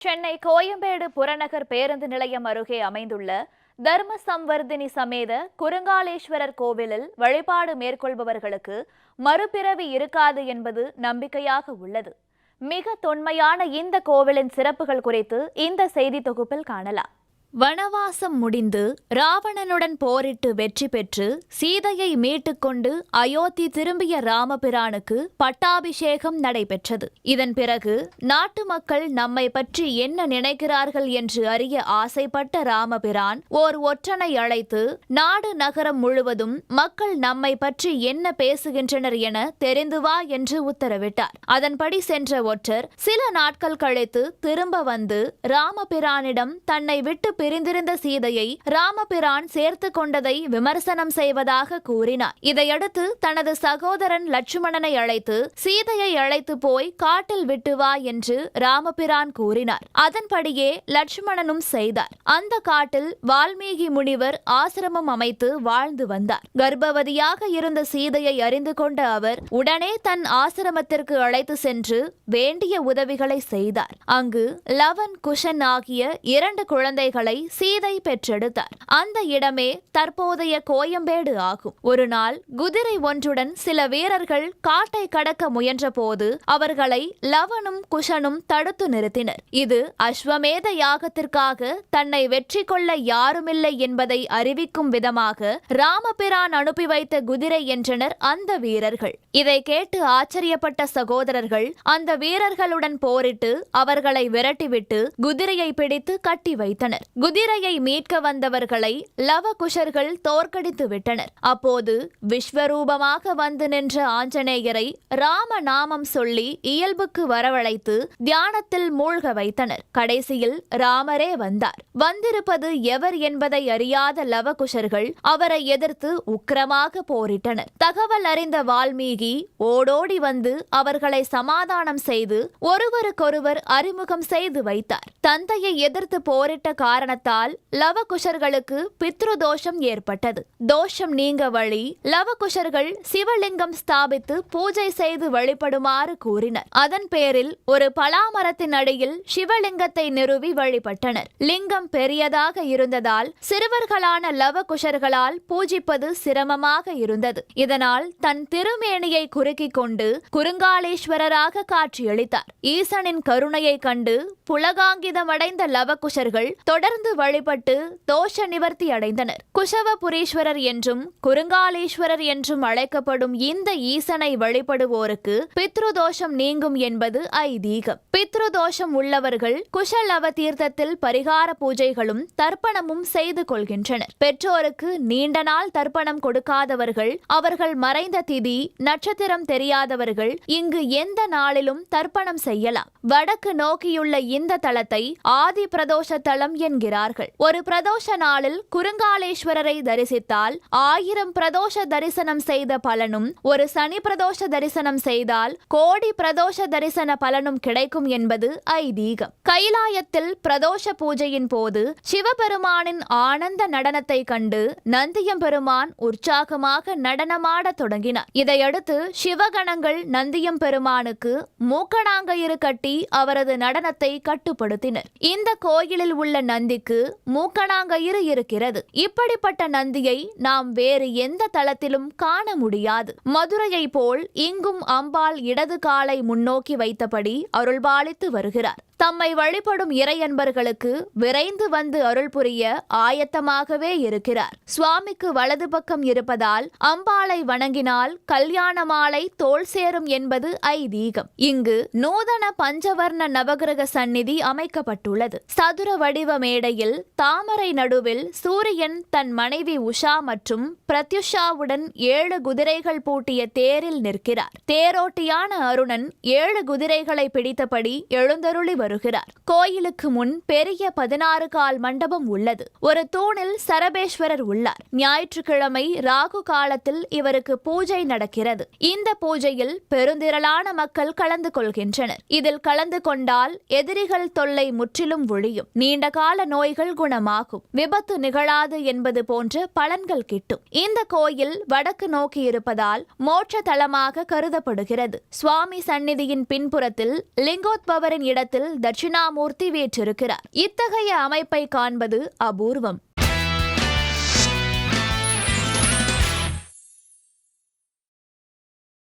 சென்னை கோயம்பேடு புறநகர் பேருந்து நிலையம் அருகே அமைந்துள்ள தர்ம சம்வர்தினி சமேத குருங்காலேஸ்வரர் கோவிலில் வழிபாடு மேற்கொள்பவர்களுக்கு மறுபிறவி இருக்காது என்பது நம்பிக்கையாக உள்ளது. மிக தொன்மையான இந்த கோவிலின் சிறப்புகள் குறித்து இந்த செய்தி தொகுப்பில் காணலாம். வனவாசம் முடிந்து ராவணனுடன் போரிட்டு வெற்றி பெற்று சீதையை மீட்டுக்கொண்டு அயோத்தி திரும்பிய ராமபிரானுக்கு பட்டாபிஷேகம் நடைபெற்றது. இதன் பிறகு நாட்டு மக்கள் நம்மை பற்றி என்ன நினைக்கிறார்கள் என்று அறிய ஆசைப்பட்ட ராமபிரான் ஓர் ஒற்றனை அழைத்து நாடு நகரம் முழுவதும் மக்கள் நம்மை பற்றி என்ன பேசுகின்றனர் என தெரிந்து வா என்று உத்தரவிட்டார். அதன்படி சென்ற ஒற்றர் சில நாட்கள் கழித்து திரும்ப வந்து ராமபிரானிடம் தன்னை விட்டு பிரிந்திருந்த சீதையை ராமபிரான் சேர்த்து கொண்டதை விமர்சனம் செய்வதாக கூறினார். இதையடுத்து தனது சகோதரன் லட்சுமணனை அழைத்து சீதையை அழைத்து போய் காட்டில் விட்டு வா என்று ராமபிரான் கூறினார். அதன்படியே லட்சுமணனும் செய்தார். அந்த காட்டில் வால்மீகி முனிவர் ஆசிரமம் அமைத்து வாழ்ந்து வந்தார். கர்ப்பவதியாக இருந்த சீதையை அறிந்து கொண்ட அவர் உடனே தன் ஆசிரமத்திற்கு அழைத்து சென்று வேண்டிய உதவிகளை செய்தார். அங்கு லவன் குஷன் ஆகிய இரண்டு குழந்தைகளை சீதை பெற்றெடுத்தார். அந்த இடமே தற்போதைய கோயம்பேடு ஆகும். ஒரு நாள் குதிரை ஒன்றுடன் சில வீரர்கள் காட்டை கடக்க முயன்றபோது அவர்களை லவனும் குஷனும் தடுத்து நிறுத்தினர். இது அஸ்வமேத யாகத்திற்காக தன்னை வெற்றி கொள்ள யாருமில்லை என்பதை அறிவிக்கும் விதமாக ராமபிரான் அனுப்பி வைத்த குதிரை என்றனர் அந்த வீரர்கள். இதை கேட்டு ஆச்சரியப்பட்ட சகோதரர்கள் அந்த வீரர்களுடன் போரிட்டு அவர்களை விரட்டிவிட்டு குதிரையை பிடித்து கட்டி வைத்தனர். குதிரையை மீட்க வந்தவர்களை லவகுஷர்கள் தோற்கடித்து விட்டனர். அப்போது விஸ்வரூபமாக வந்து நின்ற ஆஞ்சநேயரை ராம நாமம் சொல்லி இயல்புக்கு வரவழைத்து தியானத்தில் மூழ்க வைத்தனர். கடைசியில் ராமரே வந்தார். வந்திருப்பது எவர் என்பதை அறியாத லவகுஷர்கள் அவரை எதிர்த்து உக்கிரமாக போரிட்டனர். தகவல் அறிந்த வால்மீகி ஓடோடி வந்து அவர்களை சமாதானம் செய்து ஒருவருக்கொருவர் அறிமுகம் செய்து வைத்தார். தந்தையை எதிர்த்து போரிட்ட காரணத்தால் லவகுஷர்களுக்கு பித்ரு தோஷம் ஏற்பட்டது. தோஷம் நீங்க வழி லவகுஷர்கள் சிவலிங்கம் ஸ்தாபித்து பூஜை செய்து வழிபடுமாறு கூறினர். அதன் பேரில் ஒரு பலாமரத்தின் அடியில் சிவலிங்கத்தை நிறுவி வழிபட்டனர். லிங்கம் பெரியதாக இருந்ததால் சிறுவர்களான லவகுஷர்களால் பூஜிப்பது சிரமமாக இருந்தது. இதனால் தன் திருமேனியை குறுக்கிக் கொண்டு குறுங்காலேஸ்வரராக காட்சியளித்தார். ஈசனின் கருணையை கண்டு புலகாங்கிதமடைந்த லவகுஷர்கள் தொடர்ந்து வழிபட்டு தோஷ நிவர்த்தி அடைந்தனர். குஷவபுரீஸ்வரர் என்றும் குறுங்காலீஸ்வரர் என்றும் அழைக்கப்படும் இந்த ஈசனை வழிபடுவோருக்கு பித்ருதோஷம் நீங்கும் என்பது ஐதீகம். பித்ருதோஷம் உள்ளவர்கள் குஷலவ தீர்த்தத்தில் பரிகார பூஜைகளும் தர்ப்பணமும் செய்து கொள்கின்றனர். பெற்றோருக்கு நீண்ட நாள் தர்ப்பணம் கொடுக்காதவர்கள் அவர்கள் மறைந்த திதி நட்சத்திரம் தெரியாதவர்கள் இங்கு எந்த நாளிலும் தர்ப்பணம் செய்யலாம். வடக்கு நோக்கியுள்ள இந்த தலத்தை ஆதி பிரதோஷ தலம் என்கிறார்கள் ஒரு பிரதோஷ நாளில் குறுங்காலேஸ்வரரை தரிசித்தால் ஆயிரம் பிரதோஷ தரிசனம் செய்த பலனும் ஒரு சனி பிரதோஷ தரிசனம் செய்தால் கோடி பிரதோஷ தரிசன பலனும் கிடைக்கும் என்பது ஐதீகம். கைலாயத்தில் பிரதோஷ பூஜையின் போது சிவபெருமானின் ஆனந்த நடனத்தை கண்டு நந்தியம்பெருமான் உற்சாகமாக நடனமாட தொடங்கினார். இதையடுத்து சிவகணங்கள் நந்தியம்பெருமானுக்கு மூக்கணாங்கயிறு கட்டி அவரது நடனத்தை கட்டுப்படுத்தினர். இந்த கோயிலில் உள்ள நந்தி நந்திக்கு மூக்கணாங்கயிறு இருக்கிறது. இப்படிப்பட்ட நந்தியை நாம் வேறு எந்த தளத்திலும் காண முடியாது. மதுரையை போல் இங்கும் அம்பாள் இடது காலை முன்னோக்கி வைத்தபடி அருள்பாலித்து வருகிறார். தம்மை வழிபடும் இறையன்பர்களுக்கு விரைந்து வந்து அருள் புரிய ஆயத்தமாகவே இருக்கிறார். சுவாமிக்கு வலது பக்கம் இருப்பதால் அம்பாளை வணங்கினால் கல்யாண மாலை தோல் சேரும் என்பது ஐதீகம். இங்கு நூதன பஞ்சவர்ண நவகிரக சந்நிதி அமைக்கப்பட்டுள்ளது. சதுர வடிவ மேடையில் தாமரை நடுவில் சூரியன் தன் மனைவி உஷா மற்றும் பிரத்யுஷாவுடன் ஏழு குதிரைகள் பூட்டிய தேரில் நிற்கிறார். தேரோட்டியான அருணன் ஏழு குதிரைகளை பிடித்தபடி எழுந்தருளி வருகிறார். கோயிலுக்கு முன் பெரிய பதினாறு கால் மண்டபம் உள்ளது. ஒரு தூணில் சரபேஸ்வரர் உள்ளார். ஞாயிற்றுக்கிழமை ராகு காலத்தில் இவருக்கு பூஜை நடக்கிறது. இந்த பூஜையில் பெருந்திரளான மக்கள் கலந்து கொள்கின்றனர். இதில் கலந்து கொண்டால் எதிரிகள் தொல்லை முற்றிலும் ஒழியும். நீண்ட கால நோய்கள் குணமாகும். விபத்து நிகழாது என்பது போன்ற பலன்கள் கிட்டும். இந்த கோயில் வடக்கு நோக்கி இருப்பதால் மோட்ச தலமாக கருதப்படுகிறது. சுவாமி சந்நிதியின் பின்புறத்தில் லிங்கோத்பவரின் இடத்தில் தட்சிணாமூர்த்தி வேற்றிருக்கிறார். இத்தகைய அமைப்பை காண்பது அபூர்வம்.